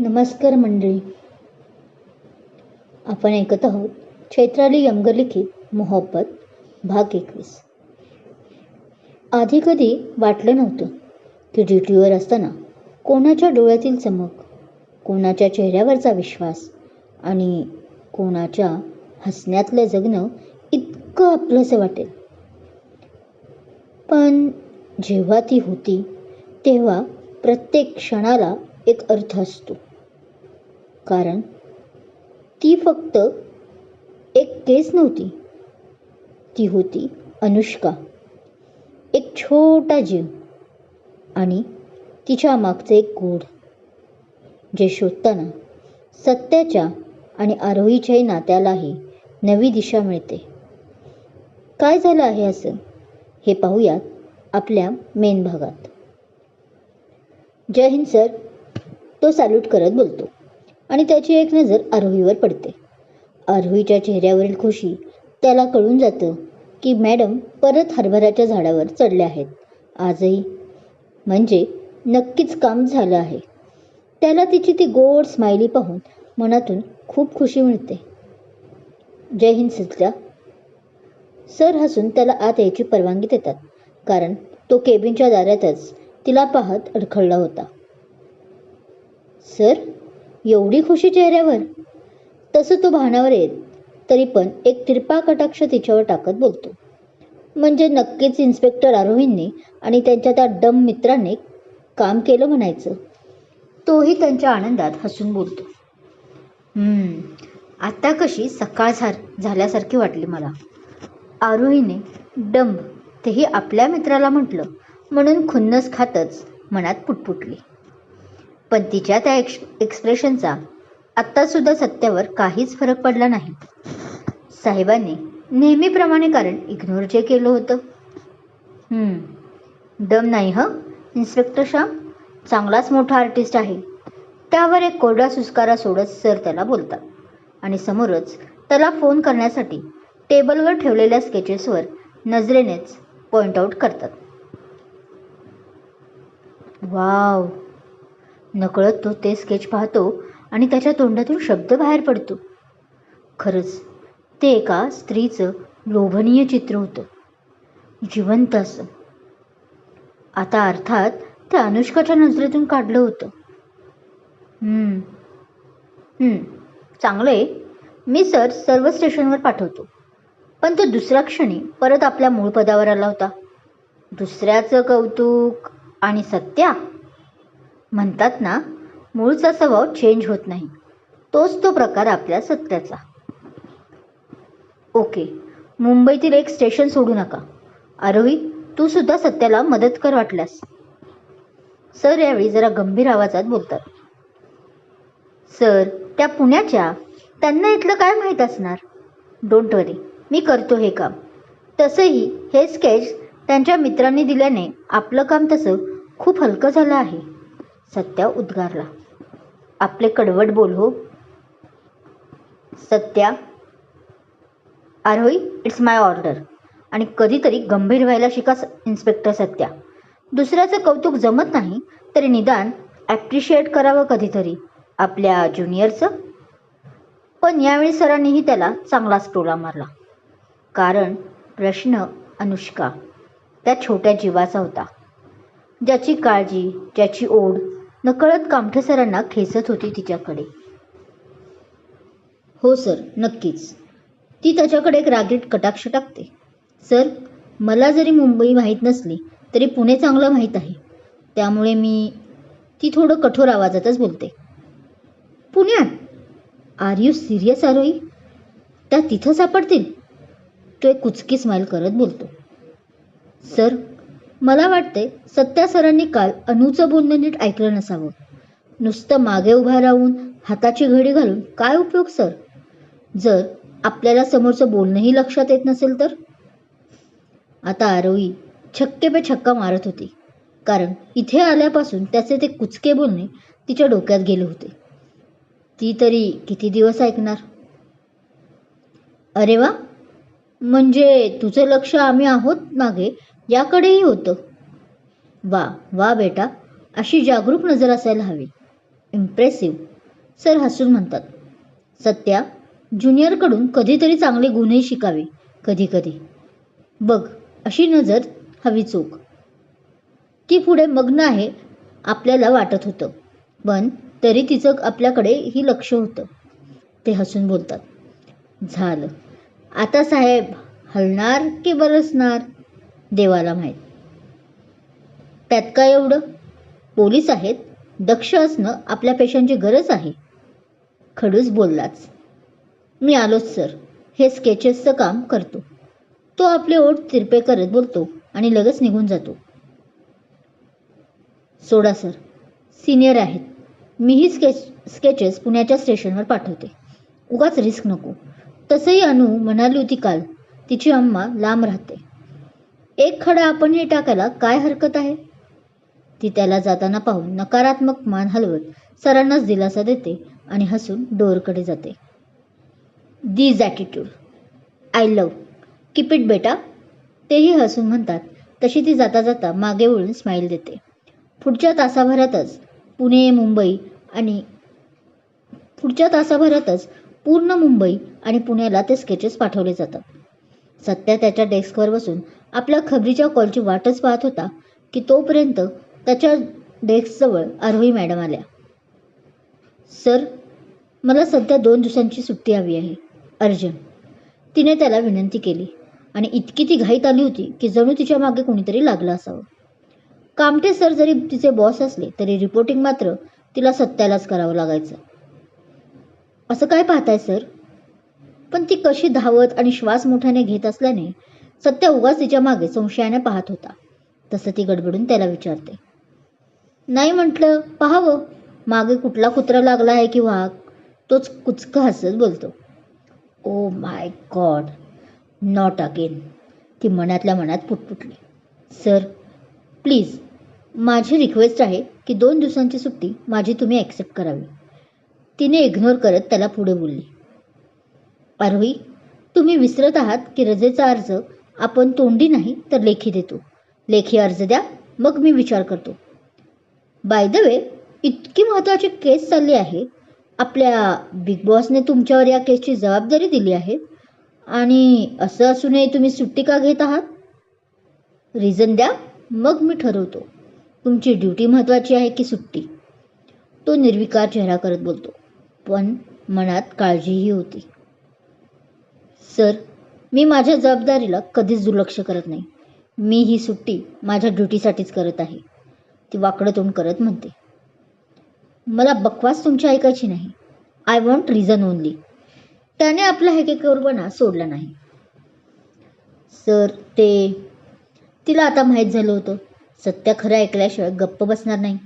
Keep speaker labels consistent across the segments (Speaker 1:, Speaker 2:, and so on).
Speaker 1: नमस्कार मंडळी. आपण ऐकत आहोत चैत्राली यमगर लिखित मोहब्बत भाग एकवीस. आधी कधी वाटलं नव्हतं की ड्युटीवर असताना कोणाच्या डोळ्यातील चमक कोणाच्या चेहऱ्यावरचा विश्वास आणि कोणाच्या हसण्यातलं जगणं इतकं आपलंसं वाटेल. पण जेव्हा ती होती तेव्हा प्रत्येक क्षणाला एक अर्थ असतो. कारण ती फक्त एक केस नव्हती. ती होती अनुष्का. एक छोटा जीव आणि तिच्या मागचे एक गोड जे शोधताना सत्याच्या आणि आरोहीच्याही नात्यालाही नवी दिशा मिळते. काय झालं आहे असं हे पाहूयात आपल्या मेन भागात. जय हिंद सर. तो सॅल्यूट करत बोलतो. आणि त्याची एक नजर आरोहीवर पडते. आरोहीच्या चेहऱ्यावरील खुशी त्याला कळून जातं की मॅडम परत हरभऱ्याच्या झाडावर चढल्या आहेत. आजही म्हणजे नक्कीच काम झालं आहे. त्याला तिची ती गोड स्माइली पाहून मनातून खूप खुशी मिळते. जय हिंद सत्या सर हसून त्याला आत यायची परवानगी देतात कारण तो केबिनच्या दारातच तिला पाहत अडखळला होता. सर एवढी खुशी चेहऱ्यावर? तसं तो भानावर येत तरी पण एक तिरपा कटाक्ष तिच्यावर टाकत बोलतो. म्हणजे नक्कीच इन्स्पेक्टर आरोहींनी आणि त्यांच्या त्या डम मित्राने काम केलं म्हणायचं. तोही त्यांच्या आनंदात हसून बोलतो. "हम्म, आता कशी सकाळ झार झाल्यासारखी वाटली मला. आरोहीने डंब तेही आपल्या मित्राला म्हटलं म्हणून खुन्नस खातच मनात पुटपुटली. पण तिच्या त्या एक्स एक्सप्रेशनचा आत्तासुद्धा सत्यावर काहीच फरक पडला नाही. साहेबांनी नेहमीप्रमाणे कारण इग्नोर जे केलं होतं. दम नाही हं? इन्स्पेक्टर श्याम चांगलाच मोठा आर्टिस्ट आहे. त्यावर एक कोरडा सुस्कारा सोडत सर त्याला बोलतात. आणि समोरच त्याला फोन करण्यासाठी टेबलवर ठेवलेल्या स्केचेसवर नजरेनेच पॉइंट आऊट करतात. वाव नकळत तो ते स्केच पाहतो आणि त्याच्या तोंडातून शब्द बाहेर पडतो. खरंच ते एका स्त्रीचं लोभनीय चित्र होतं. जिवंत असं. आता अर्थात ते अनुष्काच्या नजरेतून काढलं होतं. चांगलं आहे. मी सर सर्व स्टेशनवर पाठवतो. पण तो दुसऱ्या क्षणी परत आपल्या मूळ पदावर आला होता. दुसऱ्याचं कौतुक आणि सत्या म्हणतात ना मूळचा स्वभाव चेंज होत नाही. तोच तो प्रकार आपल्या सत्याचा. ओके मुंबईतील एक स्टेशन सोडू नका. आरोही तू सुद्धा सत्याला मदत कर वाटल्यास. सर यावेळी जरा गंभीर आवाजात बोलतात. सर त्या पुण्याच्या त्यांना इथलं काय माहीत असणार? डोंट वरी मी करतो हे काम. तसंही हे स्केच त्यांच्या मित्रांनी दिल्याने आपलं काम तसं खूप हलकं झालं आहे. सत्या उद्गारला. आपले कडवट बोल हो Satya Aarohi it's my order आणि कधीतरी गंभीर व्हायला शिका स- इन्स्पेक्टर सत्या. दुसऱ्याचं कौतुक जमत नाही तरी निदान ॲप्रिशिएट करावं कधीतरी आपल्या ज्युनियरचं पण यावेळी सरांनीही त्याला चांगलाच टोला मारला. कारण प्रश्न अनुष्का त्या छोट्या जीवाचा होता. ज्याची काळजी ज्याची ओढ नकळत कामठे सरांना खेचत होती तिच्याकडे. हो सर नक्कीच. ती त्याच्याकडे एक रागीट कटाक्ष टाकते. सर मला जरी मुंबई माहीत नसली तरी पुणे चांगलं माहीत आहे. त्यामुळे मी ती थोडं कठोर आवाजातच बोलते. पुण्यात? Are you serious Aarohi? त्या तिथं सापडतील? तो एक कुचकी स्माईल करत बोलतो. सर मला वाटते सत्या सरांनी काल अनूचं बोलणं नीट ऐकलं नसावं. नुसतं मागे उभा राहून हाताची घडी घालून काय उपयोग सर? जर आपल्याला समोरचं बोलणंही लक्षात येत नसेल तर? आता आरोही छक्के पे छक्का मारत होती. कारण इथे आल्यापासून त्याचे ते कुचके बोलणे तिच्या डोक्यात गेले होते. ती तरी किती दिवस ऐकणार? अरे वा! म्हणजे तुझं लक्ष आम्ही आहोत मागे याकडेही होतं. वा वा बेटा अशी जागरूक नजर असायला हवी. इम्प्रेसिव्ह सर हसून म्हणतात. सत्या ज्युनियरकडून कधीतरी चांगले गुन्हे शिकावे कधी कधी बघ अशी नजर हवी चोख ती पुढे मग्न आहे आपल्याला वाटत होतं. पण तरी तिचं आपल्याकडे ही लक्ष होतं. ते हसून बोलतात. झालं. आता साहेब हलणार की बरसणार? देवाला माहीत. त्यात काय एवढं? पोलीस आहेत दक्ष असणं आपल्या पेशांची गरज आहे. खडूस बोललाच मी आलोच सर. हे स्केचेसचं काम करतो. तो आपले ओठ तिरपे करत बोलतो आणि लगेच निघून जातो. सोडा सर. सिनियर आहेत. मीही स्केच स्केचेस पुण्याच्या स्टेशनवर पाठवते. उगाच रिस्क नको. तसंही अनु म्हणाली होती काल तिची अम्मा लांब राहते. एक खडा आपण हे टाकायला काय हरकत आहे? ती त्याला जाताना पाहून नकारात्मक मान हलवत सरांनाच दिलासा देते आणि हसून डोअरकडे जाते. These attitude I love keep it बेटा. तेही हसून म्हणतात. तशी ती जाता जाता मागे वळून स्माईल देते. पुढच्या तासाभरातच पुणे मुंबई आणि पुढच्या तासाभरातच पूर्ण मुंबई आणि पुण्याला ते स्केचेस पाठवले जातात. सत्या त्याच्या डेस्कवर बसून आपल्या खबरीच्या कॉलची वाटच पाहत होता की तोपर्यंत त्याच्या डेस्कजवळ आरोही मॅडम आल्या. सर मला सध्या दोन दिवसांची सुट्टी हवी आहे. अर्जंट. तिने त्याला विनंती केली आणि इतकी ती घाईत आली होती की जणू तिच्यामागे कोणीतरी लागलं असावं. कामटे सर जरी तिचे बॉस असले तरी रिपोर्टिंग मात्र तिला सत्यालाच करावं लागायचं. असं काय पाहताय सर? पण ती कशी धावत आणि श्वास मोठ्याने घेत असल्याने सत्या उगाच तिच्यामागे संशयाने पाहत होता. तसं ती गडबडून त्याला विचारते. नाही म्हटलं पाहावं. मागे कुठला कुत्रा लागला आहे की वाघ? तोच कुचकं हसत बोलतो. Oh my god not again ती मनातल्या मनात पुटपुटली. सर प्लीज माझी रिक्वेस्ट आहे की दोन दिवसांची सुट्टी माझी तुम्ही ॲक्सेप्ट करावी. तिने इग्नोर करत त्याला पुढे बोलली. आरोही तुम्ही विसरत आहात की रजेचा अर्ज आपण तोंडी नाही तर लेखी देतो. लेखी अर्ज द्या मग मी विचार करतो. बाय द वे इतकी महत्त्वाची केस चालली आहे. आपल्या बिग बॉसने तुमच्यावर या केसची जबाबदारी दिली आहे. आणि असं असूनही तुम्ही सुट्टी का घेत आहात? रिझन द्या मग मी ठरवतो. तुमची ड्युटी महत्त्वाची आहे की सुट्टी? तो निर्विकार चेहरा करत बोलतो. पण मनात काळजीही होती. सर मी माझ्या जबाबदारीला कधीच दुर्लक्ष करत नाही. मी ही सुट्टी माझ्या ड्युटीसाठीच करत आहे. ती वाकडं तोंड करत म्हणते. मला बकवास तुमची ऐकायची नाही. आय वॉन्ट रिझन ओनली त्याने आपला हेकेकोरपणा सोडला नाही. सर ते तिला आता माहीत झालं होतं. सत्य खरं ऐकल्याशिवाय गप्प बसणार नाही.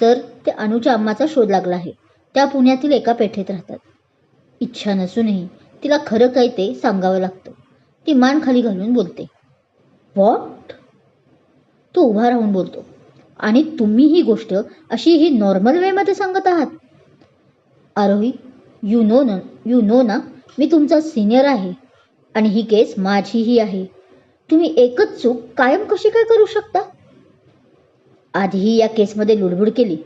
Speaker 1: सर ते अनुच्या अम्माचा शोध लागला आहे. त्या पुण्यातील एका पेठेत राहतात. इच्छा नसूनही तिला खरं काय ते सांगावं लागतं. ती मान खाली घालून बोलते वॉट तो उभा राहून बोलतो. आणि तुम्ही ही गोष्ट अशी ही नॉर्मल वेमध्ये सांगत आहात? आरोही यू नो न यू नो ना मी तुमचा सिनियर आहे आणि ही केस माझीही आहे. तुम्ही एकच चूक कायम कशी काय करू शकता? आधीही या केसमध्ये लुडबुड केली.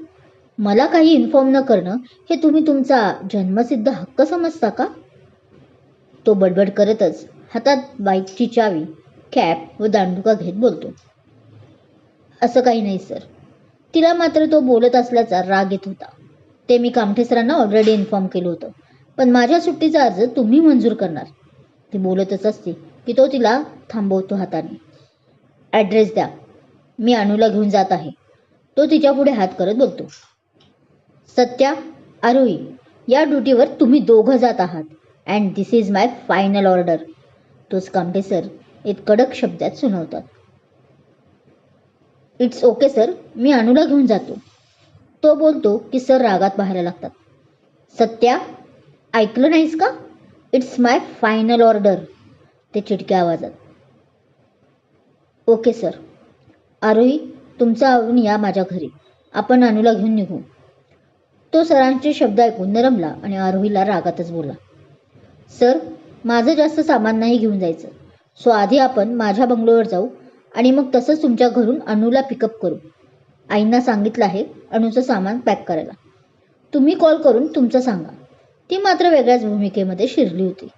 Speaker 1: मला काही इन्फॉर्म न करणं हे तुम्ही तुमचा जन्मसिद्ध हक्क समजता का? तो बडबड करतच हातात बाईकची चावी कॅप व दांडुका घेत बोलतो. असं काही नाही सर. तिला मात्र तो बोलत असल्याचा राग येत होता. ते मी कामठे सरांना ऑलरेडी इन्फॉर्म केलं होतं. पण माझ्या सुट्टीचा अर्ज तुम्ही मंजूर करणार. ती बोलतच असते की तो तिला थांबवतो हाताने. ॲड्रेस द्या. मी अनुला घेऊन जात आहे. तो तिच्या पुढे हात करत बोलतो. सत्या आरोही या ड्युटीवर तुम्ही दोघं जात आहात. And this is my final order तोच कामटे सर एक कडक शब्दात सुनावतात इट्स ओके सर मी अनुला घेऊन जातो तो बोलतो की सर रागात पाहायला लागतात सत्या ऐकलं नाहीस का इट्स माय फायनल ऑर्डर ते चिटक्या आवाजात ओके सर आरोही तुमचा आवडून या माझ्या घरी आपण अनुला घेऊन निघू तो सरांचे शब्द ऐकून नरमला आणि आरोहीला रागातच बोला सर माझं जास्त सामान नाही घेऊन जायचं. सो आधी आपण माझ्या बंगलोवर जाऊ आणि मग तसंच तुमच्या घरून अनुला पिकअप करू. आईंना सांगितलं आहे अनुचं सामान पॅक करायला. तुम्ही कॉल करून तुमचं सांगा. ती मात्र वेगळ्याच भूमिकेमध्ये शिरली होती.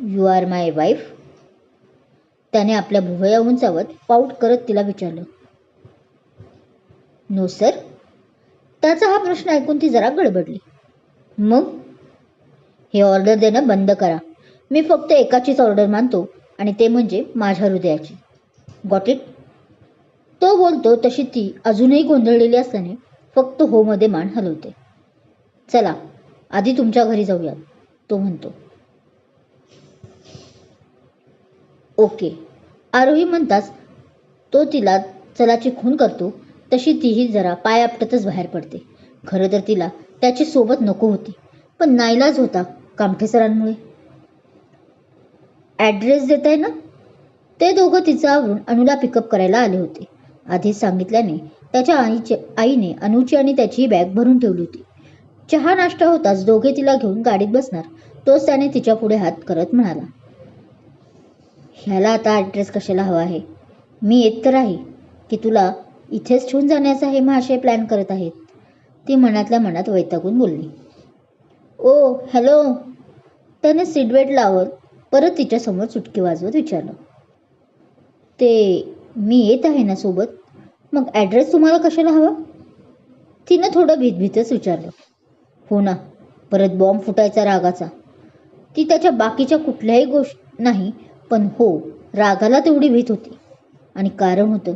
Speaker 1: यू आर माय वाईफ त्याने आपल्या भुवया उंचावत पाऊट करत तिला विचारलं. नो सर त्याचा हा प्रश्न ऐकून ती जरा गडबडली. मग? हे ऑर्डर देणं बंद करा. मी फक्त एकाचीच ऑर्डर मानतो आणि ते म्हणजे माझ्या हृदयाची. गॉट इट तो बोलतो तशी ती अजूनही गोंधळलेली असल्याने फक्त हो मध्ये मान हलवते. चला आधी तुमच्या घरी जाऊयात तो म्हणतो. ओके. आरोही म्हणताच तो तिला चलाची खून करतो तशी तीही जरा पाय आपटतच बाहेर पडते. खरं तर तिला त्याची सोबत नको होती पण नाईलाज होता. कामठे सरांमुळे ॲड्रेस देत आहे ना? ते दोघं तिचं आवरून अनुला पिकअप करायला आले होते. आधीच सांगितल्याने त्याच्या आईचे आईने अनुची आणि त्याची बॅग भरून ठेवली होती. चहा नाश्ता होताच दोघे तिला घेऊन गाडीत बसणार. तोच त्याने तिच्या पुढे हात करत म्हणाला ह्याला आता ॲड्रेस कशाला हवा आहे? मी येत तर आहे की तुला इथेच ठेवून जाण्याचा हे महाशय प्लॅन करत आहेत? ती मनातल्या मनात वैतागून बोलली. Oh hello. त्याने सीटबेल्ट लावत परत तिच्यासमोर चुटकी वाजवत विचारलं. ते मी येत आहे ना सोबत? मग ॲड्रेस तुम्हाला कशाला हवा? तिनं थोडं भीतभीतच विचारलं. हो ना परत बॉम्ब फुटायचा रागाचा. ती त्याच्या बाकीच्या कुठल्याही गोष्ट नाही पण हो रागाला तेवढी भीत होती. आणि कारण होतं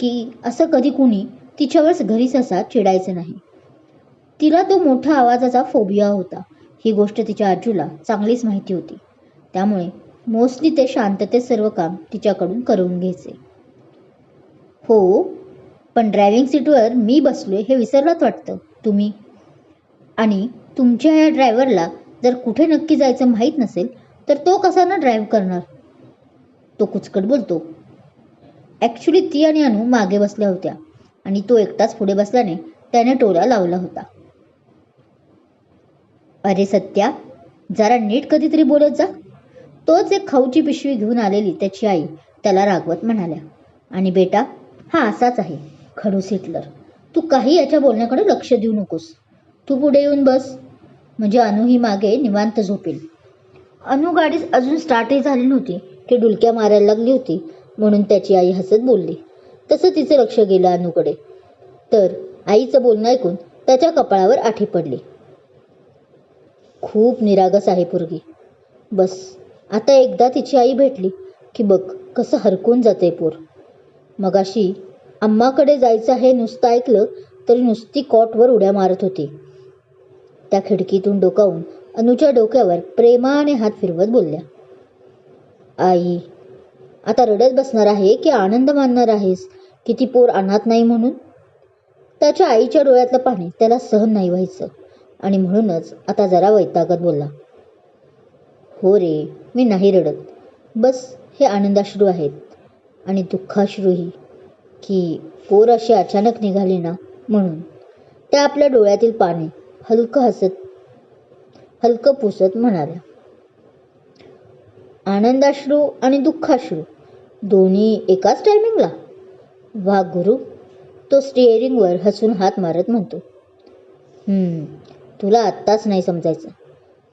Speaker 1: की असं कधी कुणी तिच्यावरच घरीच असा चिडायचं नाही. तिला तो मोठा आवाजाचा फोबिया होता. ही गोष्ट तिच्या आजूला चांगलीच माहिती होती. त्यामुळे मोस्टली ते शांततेत सर्व काम तिच्याकडून करून घ्यायचे. हो पण ड्रायव्हिंग सीटवर मी बसलोय हे विसरलाच वाटतं तुम्ही? आणि तुमच्या या ड्रायव्हरला जर कुठे नक्की जायचं माहीत नसेल तर तो कसा ना ड्राईव्ह करणार? तो कुचकट बोलतो. ॲक्च्युली ती आणि अनु मागे बसल्या होत्या आणि तो एकटाच पुढे बसल्याने त्याने टोला लावला होता अरे सत्या जरा नीट कधीतरी बोलत जा. तोच एक खाऊची पिशवी घेऊन आलेली त्याची आई त्याला रागवत म्हणाल्या. आणि बेटा हा असाच आहे खडूस हिटलर. तू काही याच्या बोलण्याकडे लक्ष देऊ नकोस. तू पुढे येऊन बस. म्हणजे अनु ही मागे निवांत झोपेल. अनु गाडी अजून स्टार्टही झाली नव्हती. की डुलक्या मारायला लागली होती म्हणून त्याची आई हसत बोलली. तसं तिचं लक्ष गेलं अनुकडे. तर आईचं बोलणं ऐकून त्याच्या कपाळावर आठी पडली. खूप निरागस आहे पोरगी. बस आता एकदा तिची आई भेटली की बघ कसं हरकून जाते पोर. मगाशी अम्माकडे जायचं हे नुसतं ऐकलं तरी नुसती कॉटवर उड्या मारत होती. त्या खिडकीतून डोकावून अनुच्या डोक्यावर प्रेमाने हात फिरवत बोलल्या. आई आता रडत बसणार आहे की आनंद मानणार आहेस की ती पोर अनाथ नाही म्हणून? त्याच्या आईच्या डोळ्यातलं पाणी त्याला सहन नाही व्हायचं. आणि म्हणूनच आता जरा वैतागत बोलला. हो रे मी नाही रडत. बस हे आनंदाश्रू आहेत. आणि दुःखाश्रूही की पोर अशी अचानक निघाली ना म्हणून. त्या आपल्या डोळ्यातील पाणी हलकं हसत हलकं पुसत म्हणाल्या. आनंदाश्रू आणि दुःखाश्रू दोन्ही एकाच टायमिंगला वा गुरु. तो स्टिअरिंगवर हसून हात मारत म्हणतो. "हम्म, तुला आत्ताच नाही समजायचं.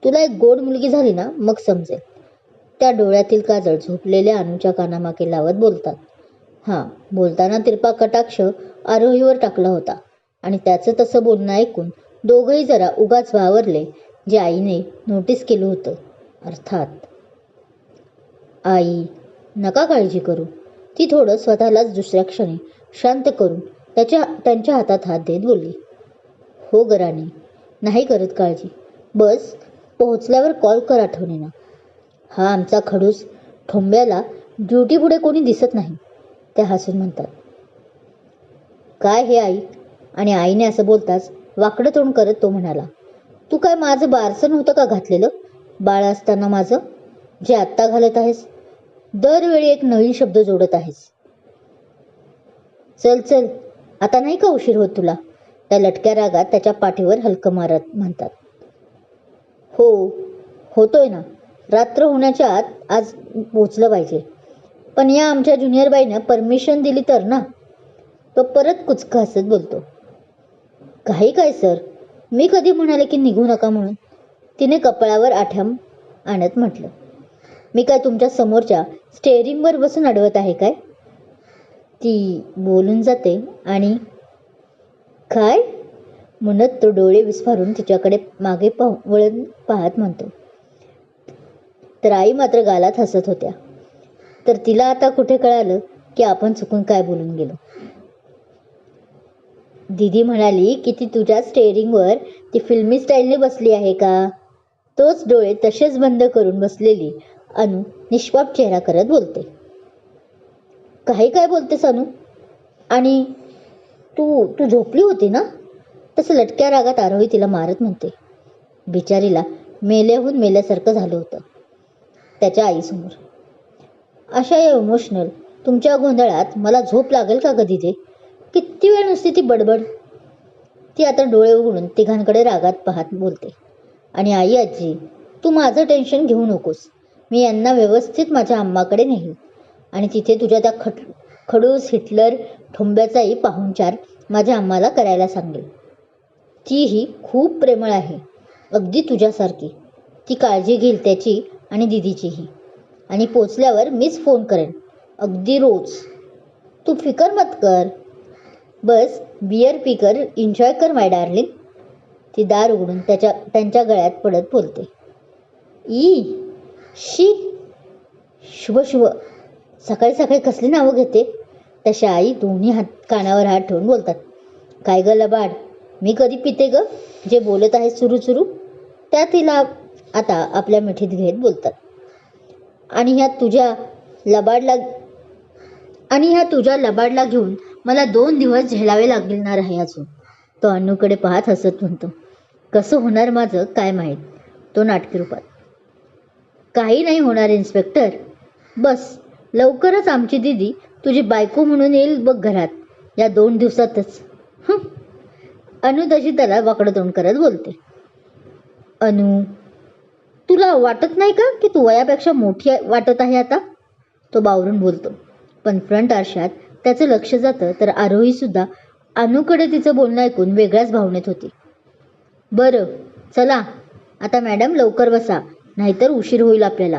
Speaker 1: तुला एक गोड मुलगी झाली ना मग समजेल. त्या डोळ्यातील काजळ झोपलेल्या अनुच्या कानामागे लावत बोलतात. हां बोलताना तिरपा कटाक्ष आरोहीवर टाकला होता आणि त्याचं तसं बोलणं ऐकून दोघंही जरा उगाच वावरले जे आईने नोटीस केलं होतं. अर्थात आई नका काळजी करू. ती थोडं स्वतःलाच दुसऱ्या क्षणी शांत करून त्याच्या त्यांच्या हातात हात देत बोलली. हो गराणी नाही करत काळजी. बस पोहोचल्यावर कॉल कर आठवणीनं हा आमचा खडूस ठोंब्याला ड्युटी पुढे कोणी दिसत नाही त्या हसून म्हणतात. काय हे आई? आणि आईने असं बोलताच वाकडं तोंड करत तो म्हणाला तू काय माझं बारसं नव्हतं का घातलेलं? बाळ असताना माझं? जे आत्ता घालत आहेस? दरवेळी एक नवीन शब्द जोडत आहेस. चल चल आता नाही का उशीर होत तुला? त्या लटक्या रागात त्याच्या पाठीवर हलकं मारत म्हणतात. हो होतोय ना. रात्र होण्याच्या आत आज पोचलं पाहिजे. पण या आमच्या ज्युनियर बाईनं परमिशन दिली तर ना? तो परत कुचका हसत बोलतो. काही काय सर. मी कधी म्हणाले की निघू नका म्हणून? तिने कपाळावर आठ्याम आणत म्हटलं. मी काय तुमच्या समोरच्या स्टेअरिंगवर बसून अडवत आहे काय? ती बोलून जाते आणि काय? म्हणत तो डोळे विस्फारून तिच्याकडे मागे पाहू वळून पाहत म्हणतो. तर आई मात्र गालात हसत होत्या. तर तिला आता कुठे कळालं की आपण चुकून काय बोलून गेलो? दीदी म्हणाली की ती तुझ्या स्टेअरिंगवर ती फिल्मी स्टाईलने बसली आहे का? तोच डोळे तसेच बंद करून बसलेली अनु निष्पाप चेहरा करत बोलते. काही काय बोलतेस अनु? आणि तू तू झोपली होती ना? तसं लटक्या रागात आरोही तिला मारत म्हणते. बिचारीला मेल्याहून मेल्यासारखं झालं होतं. त्याच्या आईसमोर. अशा या इमोशनल तुमच्या गोंधळात मला झोप लागेल का कधी ते किती वेळ नुसती ती बडबड? ती आता डोळे उघडून तिघांकडे रागात पाहत बोलते. आणि आई आजी तू माझं टेन्शन घेऊ नकोस. मी यांना व्यवस्थित माझ्या अम्माकडे नेईन. आणि तिथे तुझ्या त्या खट खडूस हिटलर ठोंब्याचाही पाहुणचार माझ्या आम्हाला करायला सांगेल. तीही खूप प्रेमळ आहे अगदी तुझ्यासारखी. ती काळजी घेईल त्याची आणि दिदीचीही. आणि पोचल्यावर मीच फोन करेन अगदी रोज. तू फिकर मत कर. बस बियर पी कर एन्जॉय कर माय डार्लिंग. ती दार उघडून त्याच्या त्यांच्या गळ्यात पडत बोलते. ई शी. शुभ शुभ. सकाळी सकाळी कसली नावं घेते? तशा आई दोन्ही हात कानावर हात ठेवून बोलतात. काय ग लबाड? मी कधी पिते ग? जे बोलत आहे सुरू सुरू त्या तिला आता आपल्या मिठीत घेत बोलतात. आणि ह्या तुझ्या लबाडला आणि ह्या तुझ्या लबाडला घेऊन मला दोन दिवस झेलावे लागणार आहे अजून. तो अन्नूकडे पाहत हसत म्हणतो कसं होणार माझं? काय माहीत? तो नाटकी रूपात काही नाही होणार इन्स्पेक्टर. बस लवकरच आमची दिदी तुझी बायको म्हणून येईल बघ घरात. या दोन दिवसातच. हं. अनु तशी त्याला वाकडं तोंड करत बोलते. अनु तुला वाटत नाही का की तू वयापेक्षा मोठी आहे- वाटत आहे आता? तो बावरून बोलतो. पण फ्रंट आरशात त्याचं लक्ष जातं तर आरोही सुद्धा अनुकडे तिचं बोलणं ऐकून वेगळ्याच भावनेत होती. बरं चला. आता मॅडम लवकर बसा. नाहीतर उशीर होईल आपल्याला.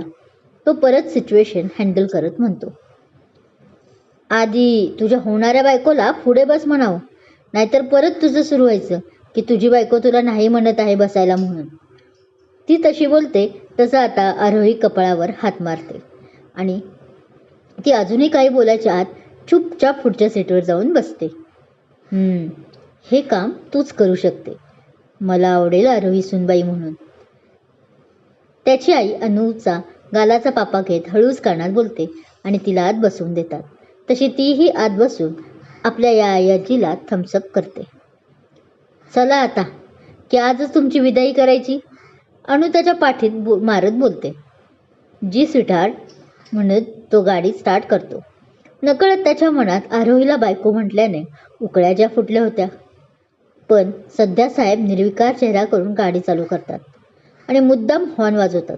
Speaker 1: तो परत सिच्युएशन हँडल करत म्हणतो. आधी तुझ्या होणाऱ्या बायकोला पुढे बस म्हणावं. नाहीतर परत तुझं सुरू व्हायचं की तुझी बायको तुला नाही म्हणत आहे बसायला म्हणून. ती तशी बोलते तसं आता आरोही कपाळावर हात मारते. आणि ती अजूनही काही बोलायच्या आत चुपचाप पुढच्या सीटवर जाऊन बसते. "हम्म, हे काम तूच करू शकते. मला आवडेल आरोही सुनबाई म्हणून. त्याची आई अनुचा गालाचा पापा घेत हळूच कानात बोलते आणि तिला आत बसवून देतात. तशी तीही आत बसून आपल्या या आयाजीला थम्सअप करते. चला आता की आजच तुमची विदाई करायची? अणू त्याच्या पाठीत बो मारत बोलते. जी स्वीटहार्ट म्हणत तो गाडी स्टार्ट करतो. नकळत त्याच्या मनात आरोहीला बायको म्हटल्याने उकळ्या ज्या फुटल्या होत्या. पण सध्या साहेब निर्विकार चेहरा करून गाडी चालू करतात आणि मुद्दाम हॉर्न वाजवतात.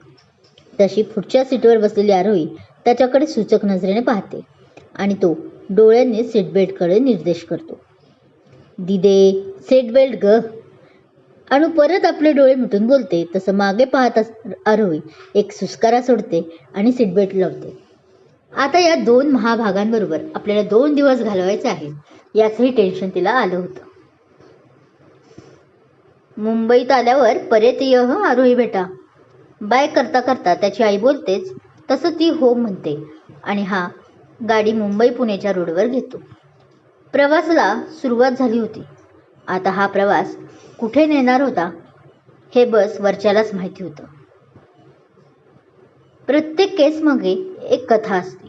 Speaker 1: तशी पुढच्या सीटवर बसलेली आरोही त्याच्याकडे सूचक नजरेने पाहते आणि तो डोळ्यांनी सीटबेल्टकडे निर्देश करतो. दिदे सीट बेल्ट ग. अणू परत आपले डोळे मिटून बोलते. तसं मागे पाहत अस- आरोही एक सुस्कारा सोडते आणि सीट बेल्ट लावते. आता या दोन महाभागांबरोबर आपल्याला दोन दिवस घालवायचे आहेत. याचंही टेन्शन तिला आलं होतं. मुंबईत आल्यावर परत ये आरोही बेटा. बाय करता करता त्याची आई बोलतेच तसं ती हो म्हणते आणि हा गाडी मुंबई पुणेच्या रोडवर घेतो. प्रवासाला सुरुवात झाली होती. आता हा प्रवास कुठे नेणार होता हे बस वरच्यालाच माहिती होतं. प्रत्येक केसमागे एक कथा असते.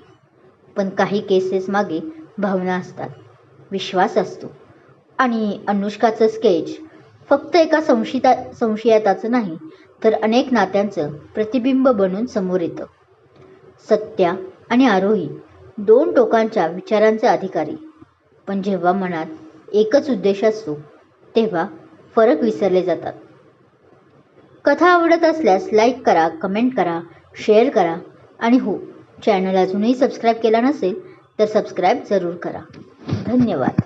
Speaker 1: पण काही केसेस मागे भावना असतात विश्वास असतो आणि अनुष्काचं स्केच फक्त एका संशिता संशयाताचं नाही तर अनेक नात्यांचं प्रतिबिंब बनून समोर येतं. सत्या आणि आरोही दोन टोकांच्या विचारांचे अधिकारी. पण जेव्हा मनात एकच उद्देश असतो तेव्हा फरक विसरले जातात. कथा आवडत असल्यास लाईक करा कमेंट करा शेअर करा आणि हो चॅनल अजूनही सबस्क्राईब केला नसेल तर सबस्क्राईब जरूर करा. धन्यवाद.